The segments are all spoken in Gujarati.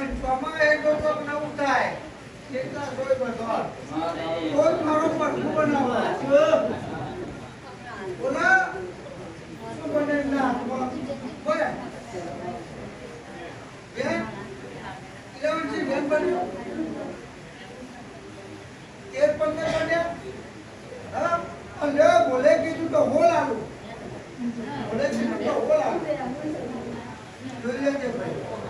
પણ એ લોકો નવું થાય. કેટલા કોઈ બધો કોઈ મારો બન્યો? હા? અને કીધું તો હોલ આલું બોલે કીધું તો હોલ આલું જોઈ લેજે ભાઈ.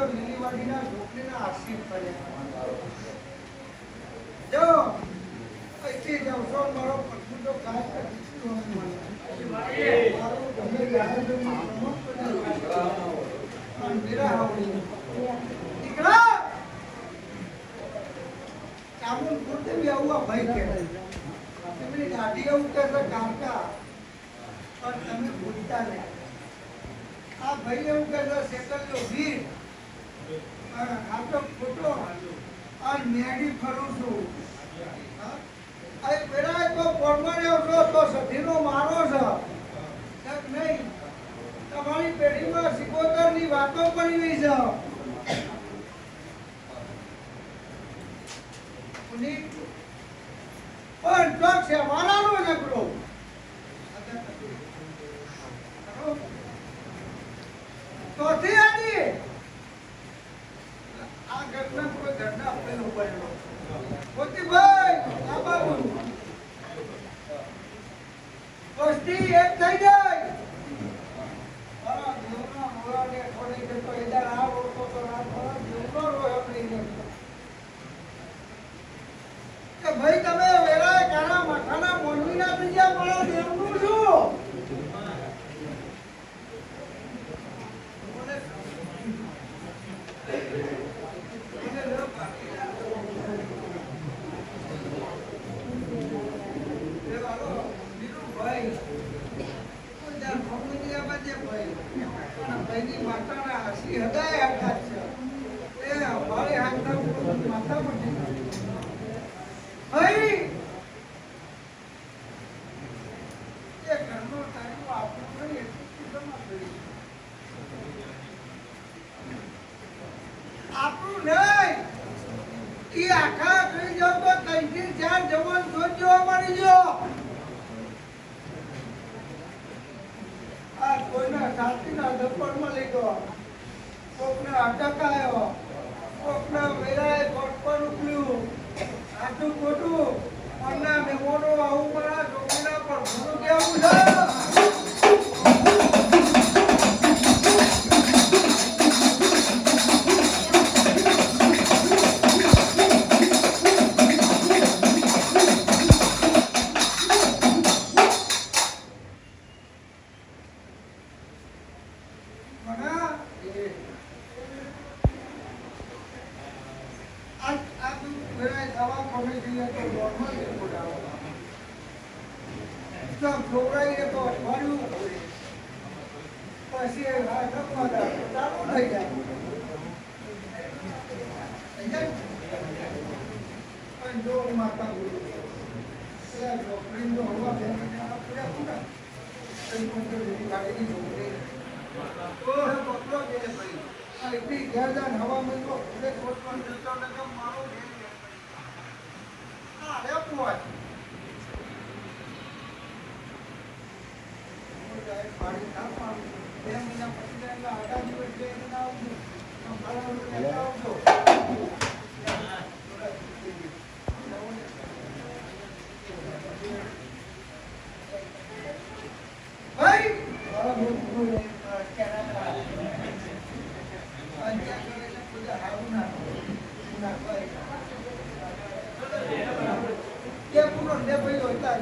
તો લીલીવાડીના ઝૂંપડીના આશીષ પડ્યા જો, અહીંથી જાઉં છો મારો પશુ તો ગાય કરતી મારું. ગમે ત્યારે જો હું પ્રમોટ કરી અને મીરા હાવડી દીકરા કામુન પૂરતે બી આવું આ ભાઈ દાઢી એવું ભાઈ એવું કહેતા સેકલ્યો વીર. અને આ તો ખોટો ફરું છું. નહીં. સિકોતરની વાતો છે. પણ ચોથી આની આ ઘટના કોઈ ઘટના પેલું બનેલો મોતીભાઈ આ બાજુ વસ્તી એક થઈ જાય મારા દેવના મોરાને ખોલી દેતો એદાર આ ઓળખો તો આ મારા દેવનો રોય આપણી ને ભાઈ તમે વેરાય કાના મઠાના મોનવીના બીજા મારા દેવનું શું ભાઈ એ ઘરનો ટાઈમ આપણો નહીં એટલું જમા કરી આપણું ઈ આખા થઈ જાવ તો ત્રણથી ચાર જવાન જોજો મળી ગયો આ કોઈના સાચીના ધપ્પડમાં લઈ ગયો. કોકને અટકાયો કોકને વેરાએ કોટ પર ઉકળ્યું આટલું ખોટું. અને મેમોનો આવું મારા છોકરીના પર ભૂલું કેવું છે? ચાલુ થઈ જાય પણ જો માતા ગુરુ પેલા છોકરીને તો હવા બે જે એટલી ગેરદાન હવા મૂકો એટલે કોઈ પણ જતો ને મારો પાંચ પાડું. બે મહિના પછી આડા દિવસ બે એને આવજો. સંભાળવાનું આવજો. ભાઈ મારા મોટું એ, અ, કેનેડા. અંત્યા કરે એટલે પૂજા હારું ના ના ભાઈ કે પૂરો ને